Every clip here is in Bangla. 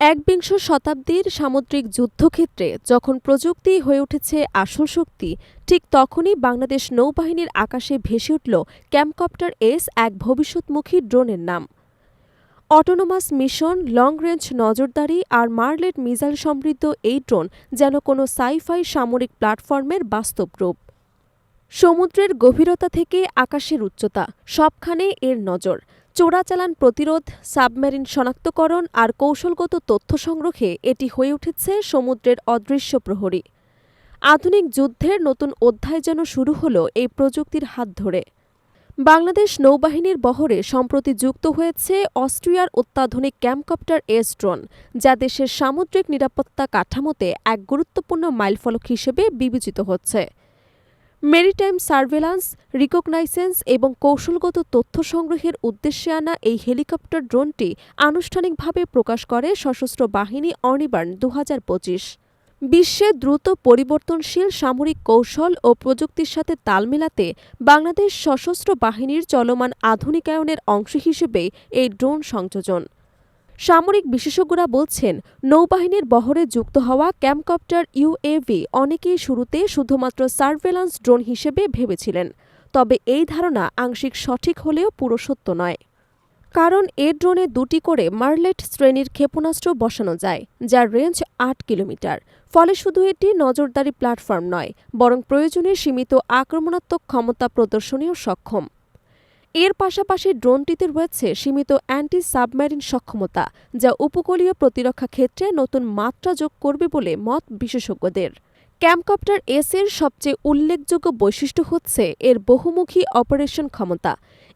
একবিংশ শতাব্দীর সামুদ্রিক যুদ্ধক্ষেত্রে যখন প্রযুক্তি হয়ে উঠেছে আসল শক্তি, ঠিক তখনই বাংলাদেশ নৌবাহিনীর আকাশে ভেসে উঠল ক্যাম্পকপ্টার এস এক ভবিষ্যৎমুখী ড্রোনের নাম। অটোনোমাস মিশন লং রেঞ্জ নজরদারি আর মার্লেট মিজাইল সমৃদ্ধ এই ড্রোন যেন কোনো সাইফাই সামরিক প্ল্যাটফর্মের বাস্তব রূপ। সমুদ্রের গভীরতা থেকে আকাশের উচ্চতা, সবখানে এর নজর। চোরাচালান প্রতিরোধ, সাবমেরিন শনাক্তকরণ আর কৌশলগত তথ্য সংগ্রহে এটি হয়ে উঠেছে সমুদ্রের অদৃশ্য প্রহরী। আধুনিক যুদ্ধের নতুন অধ্যায় যেন শুরু হলো এই প্রযুক্তির হাত ধরে। বাংলাদেশ নৌবাহিনীর বহরে সম্প্রতি যুক্ত হয়েছে অস্ট্রিয়ার অত্যাধুনিক ক্যাম্পকপ্টার এস ড্রোন, যা দেশের সামুদ্রিক নিরাপত্তা কাঠামোতে এক গুরুত্বপূর্ণ মাইলফলক হিসেবে বিবেচিত হচ্ছে। মেরিটাইম সার্ভেলান্স, রিকগনাইসেন্স এবং কৌশলগত তথ্য সংগ্রহের উদ্দেশ্যে আনা এই হেলিকপ্টার ড্রোনটি আনুষ্ঠানিকভাবে প্রকাশ করে সশস্ত্র বাহিনী অনিবার্ন দু বিশ্বে দ্রুত পরিবর্তনশীল সামরিক কৌশল ও প্রযুক্তির সাথে তাল মেলাতে বাংলাদেশ সশস্ত্র বাহিনীর চলমান আধুনিকায়নের অংশ হিসেবে এই ড্রোন সংযোজন। সামরিক বিশেষজ্ঞরা বলছেন, নৌবাহিনীর বহরে যুক্ত হওয়া ক্যাম্পকপ্টার ইউএভি অনেকেই শুরুতে শুধুমাত্র সার্ভেলান্স ড্রোন হিসেবে ভেবেছিলেন, তবে এই ধারণা আংশিক সঠিক হলেও পুরো সত্য নয়। কারণ এ ড্রোনে দুটি করে মার্লেট শ্রেণির ক্ষেপণাস্ত্র বসানো যায়, যার রেঞ্জ আট কিলোমিটার। ফলে শুধু এটি নজরদারি প্ল্যাটফর্ম নয়, বরং প্রয়োজনে সীমিত আক্রমণাত্মক ক্ষমতা প্রদর্শনীয় সক্ষম। এর পাশাপাশি ড্রোনটিতে রয়েছে সীমিত অ্যান্টি সাবমেরিন সক্ষমতা, যা উপকূলীয় প্রতিরক্ষা ক্ষেত্রে নতুন মাত্রা যোগ করবে বলে মত বিশেষজ্ঞদের। ক্যাম্পকপ্টার এস এর সবচেয়ে উল্লেখযোগ্য বৈশিষ্ট্য হচ্ছে এর বহুমুখী অপারেশন ক্ষমতা।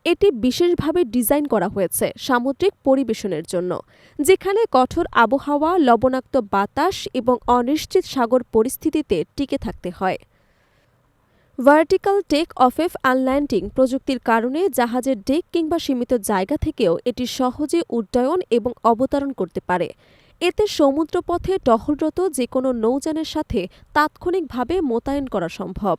এটি বিশেষভাবে ডিজাইন করা হয়েছে সামুদ্রিক পরিবেশনের জন্য, যেখানে কঠোর আবহাওয়া, লবণাক্ত বাতাস এবং অনিশ্চিত সাগর পরিস্থিতিতে টিকে থাকতে হয়। ভার্টিক্যাল টেক অফেফ আনল্যান্ডিং প্রযুক্তির কারণে জাহাজের ডেক কিংবা সীমিত জায়গা থেকেও এটি সহজে উড্ডয়ন এবং অবতরণ করতে পারে। এতে সমুদ্রপথে টহলরত যে কোনো নৌযানের সাথে তাৎক্ষণিকভাবে মোতায়েন করা সম্ভব।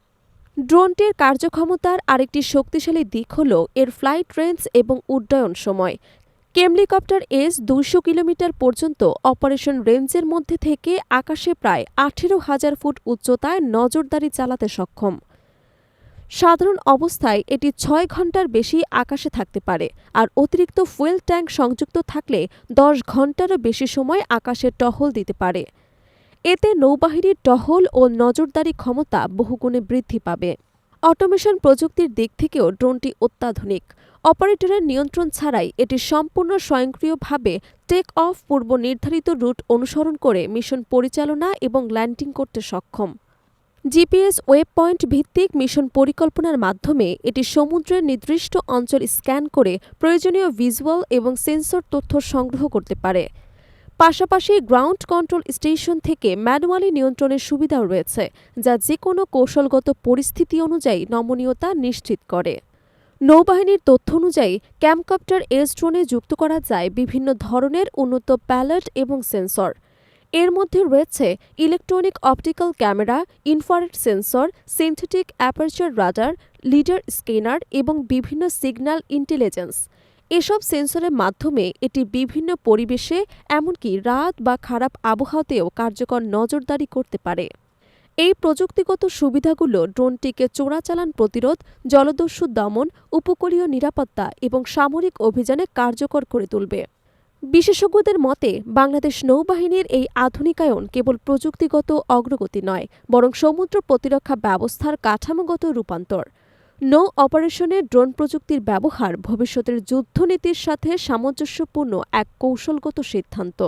ড্রোনটির কার্যক্ষমতার আরেকটি শক্তিশালী দিক হল এর ফ্লাইট রেঞ্জ এবং উড্ডয়ন সময়। কেমলিকপ্টার এস দুইশো কিলোমিটার পর্যন্ত অপারেশন রেঞ্জের মধ্যে থেকে আকাশে প্রায় আঠেরো হাজার ফুট উচ্চতায় নজরদারি চালাতে সক্ষম। সাধারণ অবস্থায় এটি ছয় ঘণ্টার বেশি আকাশে থাকতে পারে, আর অতিরিক্ত ফুয়েল ট্যাঙ্ক সংযুক্ত থাকলে দশ ঘন্টারও বেশি সময় আকাশে টহল দিতে পারে। এতে নৌবাহিনীর টহল ও নজরদারি ক্ষমতা বহুগুণে বৃদ্ধি পাবে। অটোমেশন প্রযুক্তির দিক থেকেও ড্রোনটি অত্যাধুনিক। অপারেটরের নিয়ন্ত্রণ ছাড়াই এটি সম্পূর্ণ স্বয়ংক্রিয়ভাবে টেক অফ পূর্ব নির্ধারিত রুট অনুসরণ করে মিশন পরিচালনা এবং ল্যান্ডিং করতে সক্ষম। জিপিএস ওয়েব পয়েন্ট ভিত্তিক মিশন পরিকল্পনার মাধ্যমে এটি সমুদ্রের নির্দিষ্ট অঞ্চল স্ক্যান করে প্রয়োজনীয় ভিজুয়াল এবং সেন্সর তথ্য সংগ্রহ করতে পারে। পাশাপাশি গ্রাউন্ড কন্ট্রোল স্টেশন থেকে ম্যানুয়ালি নিয়ন্ত্রণের সুবিধাও রয়েছে, যা যে কোনো কৌশলগত পরিস্থিতি অনুযায়ী নমনীয়তা নিশ্চিত করে। নৌবাহিনীর তথ্য অনুযায়ী ক্যাম্পকপ্টার এস ড্রোনে যুক্ত করা যায় বিভিন্ন ধরনের উন্নত প্যালেট এবং সেন্সর। এর মধ্যে রয়েছে electronic optical camera infrared sensor synthetic aperture radar lidar scanner এবং বিভিন্ন সিগন্যাল ইন্টেলিজেন্স এসব সেন্সরের মাধ্যমে এটি বিভিন্ন পরিবেশে, এমনকি রাত বা খারাপ আবহাওয়াতেও কার্যকর নজরদারি করতে পারে। এই প্রযুক্তিগত সুবিধাগুলো ড্রোনটিকে চোরাচালান প্রতিরোধ, জলদস্যু দমন, উপকূলীয় নিরাপত্তা এবং সামরিক অভিযানে কার্যকর করে তুলবে। বিশেষজ্ঞদের মতে, বাংলাদেশ নৌবাহিনীর এই আধুনিকায়ন কেবল প্রযুক্তিগত অগ্রগতি নয়, বরং সমুদ্র প্রতিরক্ষা ব্যবস্থার কাঠামোগত রূপান্তর। নৌ অপারেশনে ড্রোন প্রযুক্তির ব্যবহার ভবিষ্যতের যুদ্ধনীতির সাথে সামঞ্জস্যপূর্ণ এক কৌশলগত সিদ্ধান্ত।